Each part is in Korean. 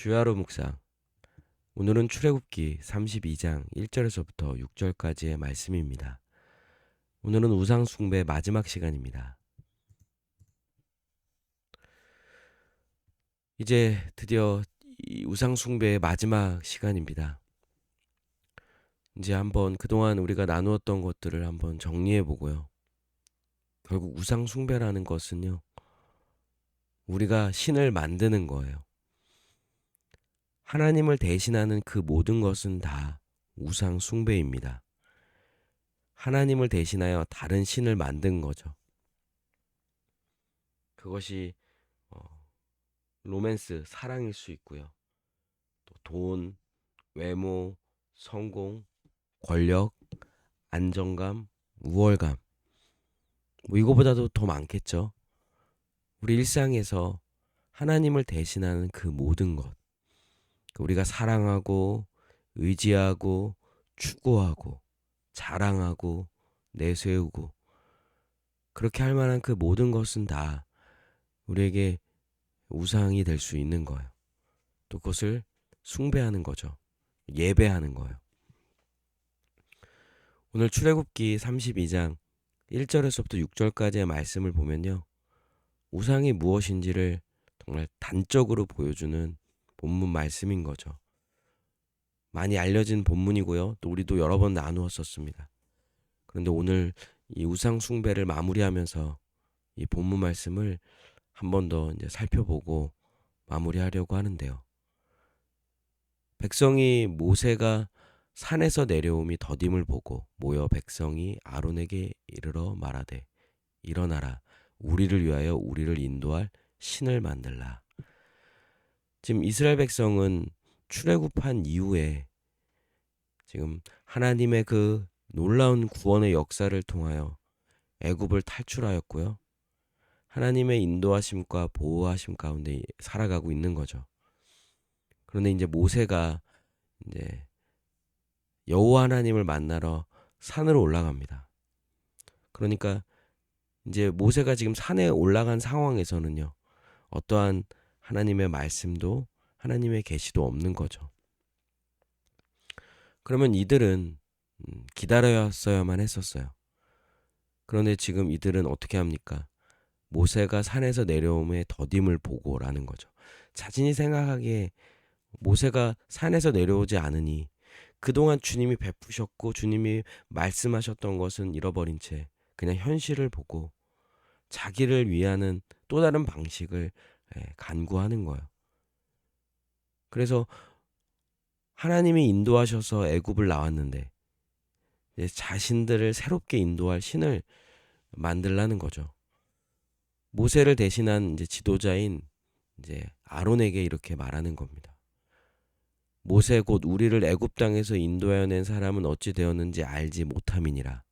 주야로 묵상. 오늘은 출애굽기 32장 1절에서부터 6절까지의 말씀입니다. 오늘은 우상 숭배 마지막 시간입니다. 이제 드디어 이 우상 숭배의 마지막 시간입니다. 이제 한번 그동안 우리가 나누었던 것들을 한번 정리해 보고요. 결국 우상 숭배라는 것은요. 우리가 신을 만드는 거예요. 하나님을 대신하는 그 모든 것은 다 우상 숭배입니다. 하나님을 대신하여 다른 신을 만든 거죠. 그것이 어, 로맨스, 사랑일 수 있고요. 또 돈, 외모, 성공, 권력, 안정감, 우월감. 뭐 이거보다도 더 많겠죠. 우리 일상에서 하나님을 대신하는 그 모든 것. 우리가 사랑하고 의지하고 추구하고 자랑하고 내세우고 그렇게 할 만한 그 모든 것은 다 우리에게 우상이 될 수 있는 거예요. 또 그것을 숭배하는 거죠. 예배하는 거예요. 오늘 출애굽기 32장 1절에서부터 6절까지의 말씀을 보면요. 우상이 무엇인지를 정말 단적으로 보여주는 본문 말씀인 거죠. 많이 알려진 본문이고요. 또 우리도 여러 번 나누었었습니다. 그런데 오늘 이 우상 숭배를 마무리하면서 이 본문 말씀을 한 번 더 이제 살펴보고 마무리하려고 하는데요. 백성이 모세가 산에서 내려옴이 더딤을 보고 모여 백성이 아론에게 이르러 말하되 일어나라 우리를 위하여 우리를 인도할 신을 만들라. 지금 이스라엘 백성은 출애굽한 이후에 지금 하나님의 그 놀라운 구원의 역사를 통하여 애굽을 탈출하였고요. 하나님의 인도하심과 보호하심 가운데 살아가고 있는 거죠. 그런데 이제 모세가 이제 여호와 하나님을 만나러 산으로 올라갑니다. 그러니까 이제 모세가 지금 산에 올라간 상황에서는요. 어떠한 하나님의 말씀도 하나님의 계시도 없는 거죠. 그러면 이들은 음, 기다려야만 했었어요. 그런데 지금 이들은 어떻게 합니까? 모세가 산에서 내려옴의 더딤을 보고라는 거죠. 자신이 생각하기에 모세가 산에서 내려오지 않으니 그동안 주님이 베푸셨고 주님이 말씀하셨던 것은 잃어버린 채 그냥 현실을 보고 자기를 위하는 또 다른 방식을 예, 간구하는 거예요. 그래서 하나님이 인도하셔서 애굽을 나왔는데 자신들을 새롭게 인도할 신을 만들라는 거죠. 모세를 대신한 이제 지도자인 이제 아론에게 이렇게 말하는 겁니다. 모세 곧 우리를 애굽 땅에서 인도하여 낸 사람은 어찌 되었는지 알지 못함이니라.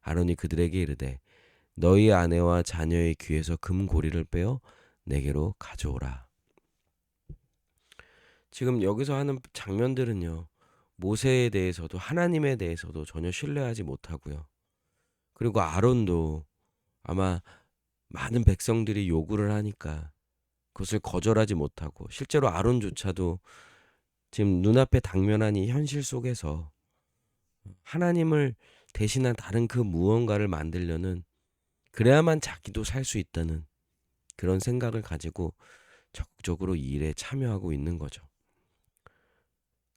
아론이 그들에게 이르되 너희 아내와 자녀의 귀에서 금고리를 빼어 내게로 가져오라. 지금 여기서 하는 장면들은요. 모세에 대해서도 하나님에 대해서도 전혀 신뢰하지 못하고요. 그리고 아론도 아마 많은 백성들이 요구를 하니까 그것을 거절하지 못하고 실제로 아론조차도 지금 눈앞에 당면한 이 현실 속에서 하나님을 대신한 다른 그 무언가를 만들려는 그래야만 자기도 살 수 있다는 그런 생각을 가지고 적극적으로 이 일에 참여하고 있는 거죠.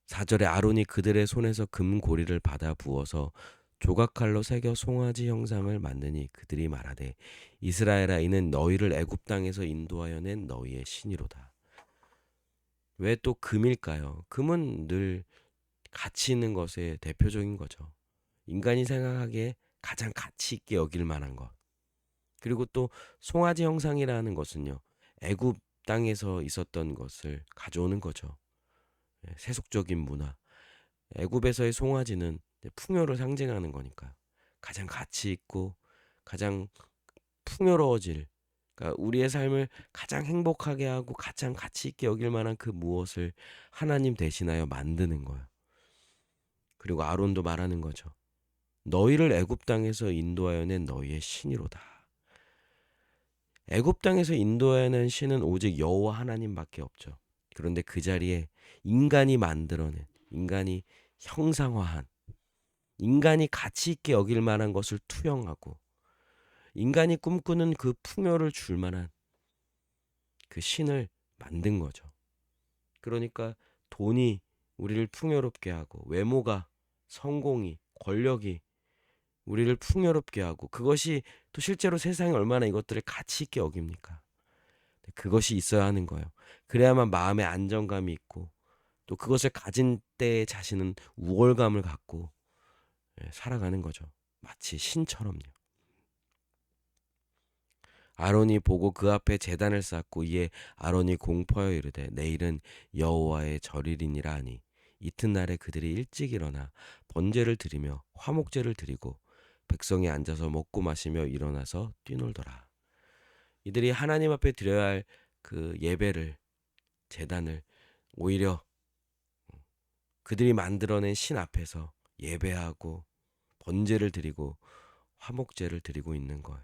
4절에 아론이 그들의 손에서 금고리를 받아 부어서 조각칼로 새겨 송아지 형상을 만드니 그들이 말하되 이스라엘아 이는 너희를 애굽 땅에서 인도하여 낸 너희의 신이로다. 왜 또 금일까요? 금은 늘 가치 있는 것의 대표적인 거죠. 인간이 생각하기에 가장 가치 있게 여길 만한 것. 그리고 또 송아지 형상이라는 것은요. 애굽 땅에서 있었던 것을 가져오는 거죠. 예, 세속적인 문화. 애굽에서의 송아지는 풍요를 상징하는 거니까 가장 가치 있고 가장 풍요로워질 그러니까 우리의 삶을 가장 행복하게 하고 가장 가치 있게 여길 만한 그 무엇을 하나님 대신하여 만드는 거예요. 그리고 아론도 말하는 거죠. 너희를 애굽 땅에서 인도하여 낸 너희의 신이로다. 애굽 땅에서 인도하여 낸 신은 오직 여호와 하나님밖에 없죠. 그런데 그 자리에 인간이 만들어낸 인간이 형상화한 인간이 가치 있게 여길 만한 것을 투영하고 인간이 꿈꾸는 그 풍요를 줄 만한 그 신을 만든 거죠. 그러니까 돈이 우리를 풍요롭게 하고 외모가 성공이 권력이 우리를 풍요롭게 하고 그것이 또 실제로 세상에 얼마나 이것들을 가치 있게 여깁니까? 그것이 있어야 하는 거예요. 그래야만 마음의 안정감이 있고 또 그것을 가진 때의 자신은 우월감을 갖고 예, 살아가는 거죠. 마치 신처럼요. 아론이 보고 그 앞에 제단을 쌓고 이에 아론이 공포하여 이르되 내일은 여호와의 절일이니라 하니 이튿날에 그들이 일찍 일어나 번제를 드리며 화목제를 드리고 백성이 앉아서 먹고 마시며 일어나서 뛰놀더라. 이들이 하나님 앞에 드려야 할 그 예배를 제단을 오히려 그들이 만들어낸 신 앞에서 예배하고 번제를 드리고 화목제를 드리고 있는 거예요.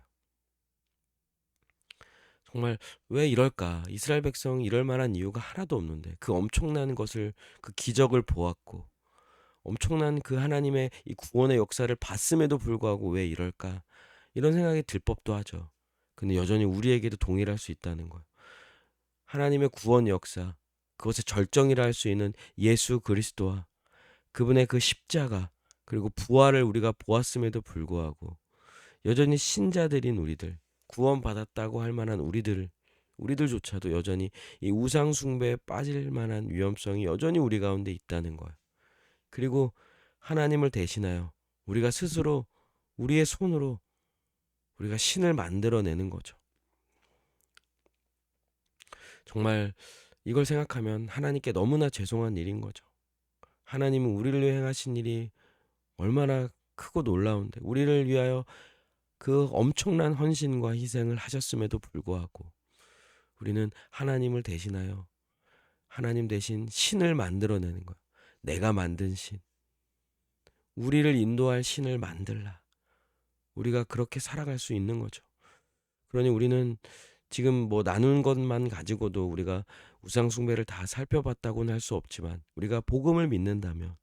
정말 왜 이럴까? 이스라엘 백성이 이럴 만한 이유가 하나도 없는데 그 엄청난 것을 그 기적을 보았고 엄청난 그 하나님의 이 구원의 역사를 봤음에도 불구하고 왜 이럴까? 이런 생각이 들 법도 하죠. 근데 여전히 우리에게도 동일할 수 있다는 거예요. 하나님의 구원 역사, 그것의 절정이라 할 수 있는 예수 그리스도와 그분의 그 십자가 그리고 부활을 우리가 보았음에도 불구하고 여전히 신자들인 우리들 구원받았다고 할 만한 우리들 우리들조차도 여전히 이 우상 숭배에 빠질 만한 위험성이 여전히 우리 가운데 있다는 거예요. 그리고 하나님을 대신하여 우리가 스스로 우리의 손으로 우리가 신을 만들어내는 거죠. 정말 이걸 생각하면 하나님께 너무나 죄송한 일인 거죠. 하나님은 우리를 위해 행하신 일이 얼마나 크고 놀라운데 우리를 위하여 그 엄청난 헌신과 희생을 하셨음에도 불구하고 우리는 하나님을 대신하여 하나님 대신 신을 만들어내는 거야. 내가 만든 신. 우리를 인도할 신을 만들라. 우리가 그렇게 살아갈 수 있는 거죠. 그러니 우리는 지금 뭐 나눈 것만 가지고도 우리가 우상숭배를 다 살펴봤다고는 할 수 없지만 우리가 복음을 믿는다면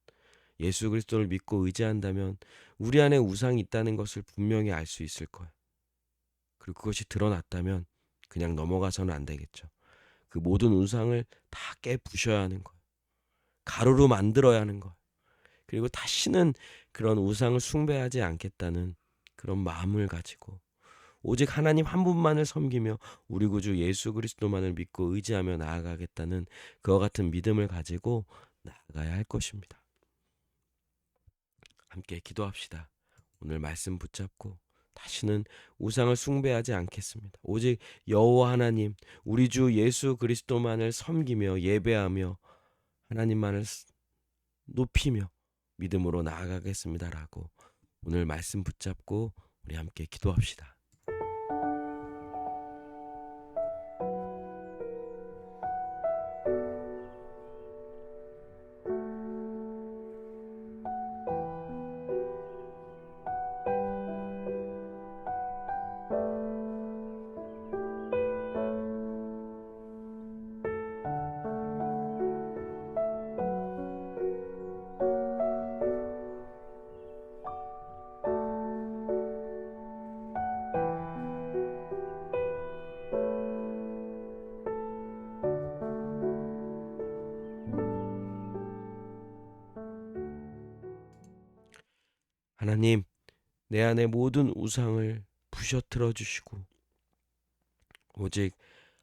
예수 그리스도를 믿고 의지한다면 우리 안에 우상이 있다는 것을 분명히 알 수 있을 거예요. 그리고 그것이 드러났다면 그냥 넘어가서는 안 되겠죠. 그 모든 우상을 다 깨부셔야 하는 거예요. 가루로 만들어야 하는 거예요. 그리고 다시는 그런 우상을 숭배하지 않겠다는 그런 마음을 가지고 오직 하나님 한 분만을 섬기며 우리 구주 예수 그리스도만을 믿고 의지하며 나아가겠다는 그와 같은 믿음을 가지고 나아가야 할 것입니다. 함께 기도합시다. 오늘 말씀 붙잡고 다시는 우상을 숭배하지 않겠습니다. 오직 여호와 하나님, 우리 주 예수 그리스도만을 섬기며 예배하며 하나님만을 높이며 믿음으로 나아가겠습니다라고 오늘 말씀 붙잡고 우리 함께 기도합시다. 하나님, 내 안의 모든 우상을 부셔뜨려 주시고 오직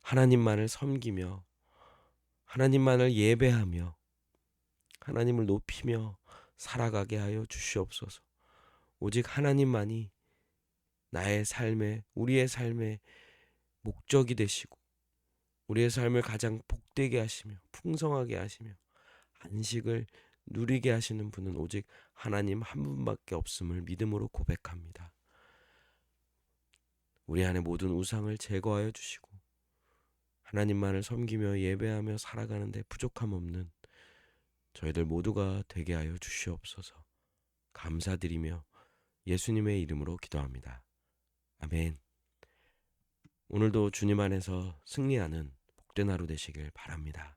하나님만을 섬기며 하나님만을 예배하며 하나님을 높이며 살아가게 하여 주시옵소서. 오직 하나님만이 나의 삶에 우리의 삶의 목적이 되시고 우리의 삶을 가장 복되게 하시며 풍성하게 하시며 안식을 누리게 하시는 분은 오직 하나님 한 분밖에 없음을 믿음으로 고백합니다. 우리 안에 모든 우상을 제거하여 주시고 하나님만을 섬기며 예배하며 살아가는데 부족함 없는 저희들 모두가 되게 하여 주시옵소서. 감사드리며 예수님의 이름으로 기도합니다. 아멘. 오늘도 주님 안에서 승리하는 복된 하루 되시길 바랍니다.